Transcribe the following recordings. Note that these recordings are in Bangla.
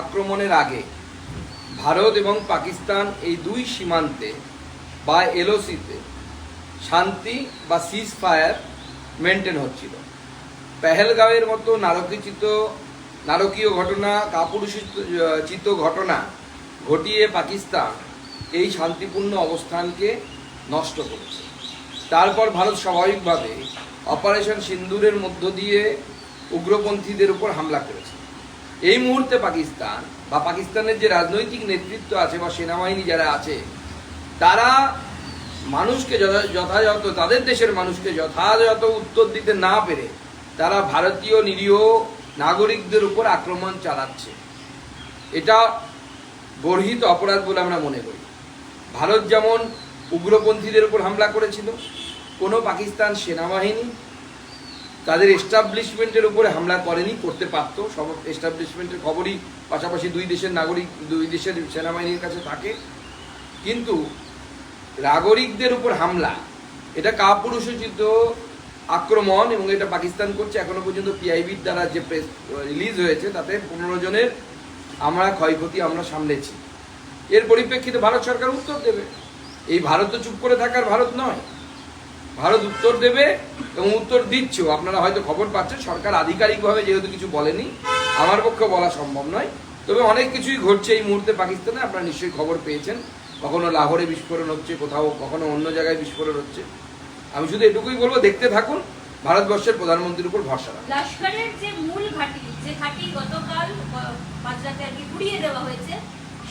আক্রমণের আগে ভারত এবং পাকিস্তান এই দুই সীমান্তে বা এলওসিতে শান্তি বা সিজ ফায়ার মেনটেন হচ্ছিল। পেহেলগাঁওয়ের মতো নারকীচিত, নারকীয় ঘটনা, কাপুরুষিত ঘটনা ঘটিয়ে পাকিস্তান এই শান্তিপূর্ণ অবস্থানকে নষ্ট করেছে। তারপর ভারত স্বাভাবিকভাবে অপারেশন সিন্দুরের মধ্য দিয়ে উগ্রপন্থীদের উপর হামলা করেছে। এই মুহূর্তে পাকিস্তান বা পাকিস্তানের যে রাজনৈতিক নেতৃত্ব আছে বা সেনাবাহিনী যারা আছে, তারা মানুষকে যথা- যথাযথ, তাদের দেশের মানুষকে যথাযথ উত্তর দিতে না পেরে তারা ভারতীয় নিরীহ নাগরিকদের উপর আক্রমণ চালাচ্ছে। এটা গর্হিত অপরাধ বলে আমরা মনে করি। ভারত যেমন উগ্রপন্থীদের উপর হামলা করেছিল, কোনো পাকিস্তান সেনাবাহিনী তাদের এস্টাবলিশমেন্টের উপরে হামলা করেনি, করতে পারতো। সব এস্টাবলিশমেন্টের খবরই পাশাপাশি দুই দেশের নাগরিক, দুই দেশের সেনাবাহিনীর কাছে থাকে। কিন্তু নাগরিকদের উপর হামলা, এটা কাপুরুষোচিত আক্রমণ এবং এটা পাকিস্তান করছে। এখনও পর্যন্ত পিআইবির দ্বারা যে প্রেস রিলিজ হয়েছে, তাতে পনেরো জনের আমরা ক্ষয়ক্ষতি আমরা সামলেছি। এর পরিপ্রেক্ষিতে ভারত সরকার উত্তর দেবে। এই ভারত তো চুপ করে থাকার ভারত নয়। ভারত উত্তর দেবে এবং উত্তর দিচ্ছেও। আপনারা হয়তো খবর পাচ্ছেন, সরকার আধিকারিকভাবে যেহেতু কিছু বলেনি, আমার পক্ষে বলা সম্ভব নয়। তবে অনেক কিছুই ঘটছে এই মুহূর্তে পাকিস্তানে, আপনারা নিশ্চয়ই খবর পেয়েছেন। কখনো লাহোরে বিস্ফোরণ হচ্ছে, কোথাও, কখনো অন্য জায়গায় বিস্ফোরণ হচ্ছে। আমি শুধু এটুকুই বলব, দেখতে থাকুন, ভারতবর্ষের প্রধানমন্ত্রীর উপর ভরসা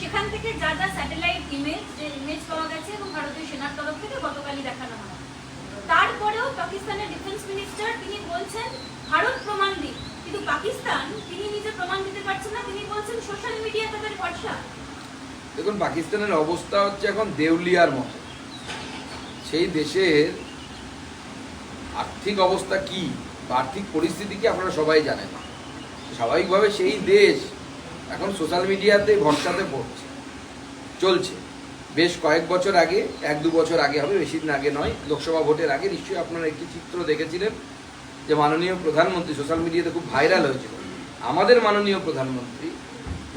সেখান থেকে যা যা স্যাটেলাইট ইমেজ, যে ইমেজ পাওয়া গেছে এবং ভারতীয় সেনার তরফ থেকে গতকালই দেখানো হয়। তারপরেও পাকিস্তানের ডিফেন্স মিনিস্টার তিনি বলছেন, ভারত প্রমাণ দিক। কিন্তু পাকিস্তান, তিনি নিজে প্রমাণ দিতে পারছেন না, তিনি বলছেন, সোশ্যাল মিডিয়া তাদের ভরসা। দেখুন, পাকিস্তানের অবস্থা হচ্ছে এখন দেউলিয়ার মতো। সেই দেশের আর্থিক অবস্থা কি আর্থিক পরিস্থিতি কি আপনারা সবাই জানেন স্বাভাবিকভাবে সেই দেশ এখন সোশ্যাল মিডিয়াতে ভরসাতে পড়ছে, চলছে। বেশ কয়েক বছর আগে, এক দু বছর আগে হবে, বেশি দিন আগে নয়, লোকসভা ভোটের আগে নিশ্চয়ই আপনারা একটি চিত্র দেখেছিলেন যে মাননীয় প্রধানমন্ত্রী, সোশ্যাল মিডিয়াতে খুব ভাইরাল হয়েছিল। আমাদের মাননীয় প্রধানমন্ত্রী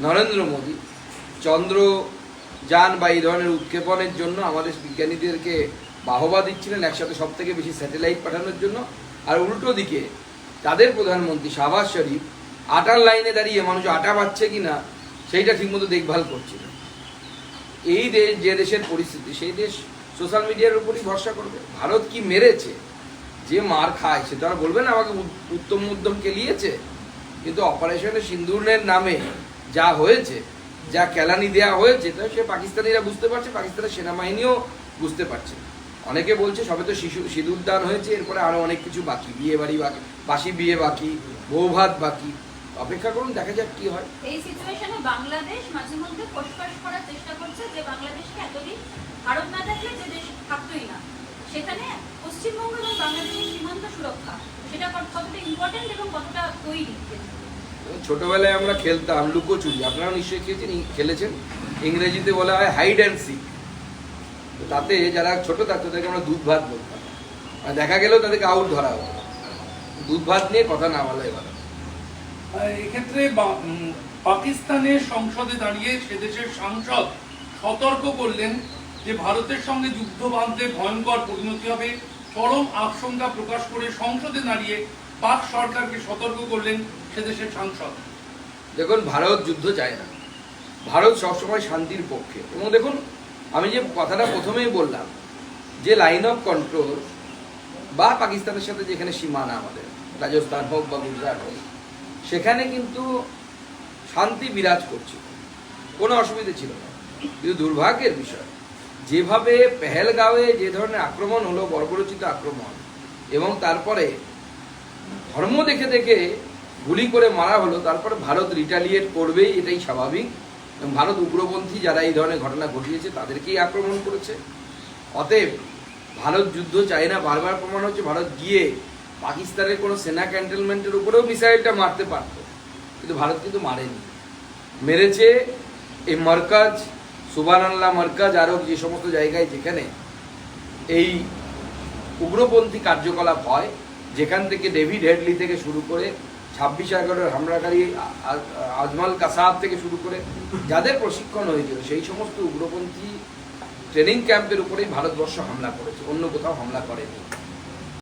নরেন্দ্র মোদী চন্দ্রযান বা এই ধরনের উৎক্ষেপণের জন্য আমাদের বিজ্ঞানীদেরকে বাহবা দিচ্ছিলেন একসাথে সব থেকে বেশি স্যাটেলাইট পাঠানোর জন্য। আর উল্টো দিকে, তাদের প্রধানমন্ত্রী শাহবাজ শরীফ আটার লাইনে দাঁড়িয়ে মানুষ আটা পাচ্ছে কি না সেইটা ঠিকমতো দেখভাল করছিল। এই দেশ যে দেশের পরিস্থিতি, সেই দেশ সোশ্যাল মিডিয়ার উপরই ভরসা করবে। ভারত কি মেরেছে? যে মার খায়, সে তো আর বলবে না আমাকে উত্তম উদ্যম কেলিয়েছে কিন্তু অপারেশনে সিন্দুরের নামে যা হয়েছে, যা কেলানি দেয়া হয়েছে, তা সে পাকিস্তানিরা বুঝতে পারছে, পাকিস্তানের সেনাবাহিনীও বুঝতে পারছে। অনেকে বলছে, সবে তো শিশু সিঁদুর দান হয়েছে, এরপরে আরও অনেক কিছু বাকি, বিয়ে বাড়ি বাকি, বাসি বিয়ে বাকি, বউ ভাত বাকি। অপেক্ষা করুন দেখা যাক কি হয়। এই সিচুয়েশনে বাংলাদেশ মাঝে মধ্যে ফোসফাস করার চেষ্টা করছে যে বাংলাদেশকে এতদিন ভারত না থাকলে যে দেশ থাকতোই না। সেখানে পশ্চিমবঙ্গ এবং বাংলাদেশের সীমান্ত সুরক্ষা সেটা কতটা ইম্পর্টেন্ট এবং কতটা তৈরি? ছোটবেলায় আমরা খেলতাম লুকোচুরি আপনারা নিশ্চয়ই খেয়েছেন খেলেছেন? ইংরেজিতে বলা হয় হাইড অ্যান্ড সিক তাতে যারা ছোট থাকতো তাদেরকে আমরা দুধ ভাত বলতাম দেখা গেলেও তাদেরকে আউট ধরা হতো। দুধ ভাত নিয়ে কথা না বলাই ভালো এক্ষেত্রে পাকিস্তানের সংসদে দাঁড়িয়ে সে দেশের সাংসদ সতর্ক করলেন যে ভারতের সঙ্গে যুদ্ধ বাঁধতে ভয়ঙ্কর পরিণতি হবে। চরম আশঙ্কা প্রকাশ করে সংসদে দাঁড়িয়ে পাক সরকারকে সতর্ক করলেন সে দেশের সাংসদ। দেখুন, ভারত যুদ্ধ চায় না। ভারত সবসময় শান্তির পক্ষে। এবং দেখুন, আমি যে কথাটা প্রথমেই বললাম, যে লাইন অফ কন্ট্রোল বা পাকিস্তানের সাথে যেখানে সীমানা আমাদের, রাজস্থান হোক বা গুজরাট হোক সেখানে কিন্তু শান্তি বিরাজ করছিল কোনো অসুবিধে ছিল না। কিন্তু দুর্ভাগ্যের বিষয়, যেভাবে পেহেলগাঁওয়ে যে ধরনের আক্রমণ হলো, বর্বরচিত আক্রমণ, এবং তারপরে ধর্ম দেখে দেখে গুলি করে মারা হলো, তারপরে ভারত রিটালিয়েট করবেই, এটাই স্বাভাবিক। এবং ভারত উগ্রপন্থী যারা এই ধরনের ঘটনা ঘটিয়েছে, তাদেরকেই আক্রমণ করেছে। অতএব ভারত যুদ্ধ চায় না। বারবার প্রমাণ হচ্ছে, ভারত গিয়ে পাকিস্তানের কোনো সেনা ক্যান্টনমেন্টের উপরেও মিসাইলটা মারতে পারত। কিন্তু ভারত কিন্তু মারেনি। মেরেছে এই মার্কাজ সুবানাল্লাহ মার্কাজ, আরও যে সমস্ত জায়গায় যেখানে এই উগ্রপন্থী কার্যকলাপ হয়, যেখান থেকে ডেভিড হেডলি থেকে শুরু করে ছাব্বিশ এগারোর হামলাকারী আজমাল কাসাব থেকে শুরু করে যাদের প্রশিক্ষণ হয়েছিল, সেই সমস্ত উগ্রপন্থী ট্রেনিং ক্যাম্পের উপরেই ভারতবর্ষ হামলা করেছে, অন্য কোথাও হামলা করেনি।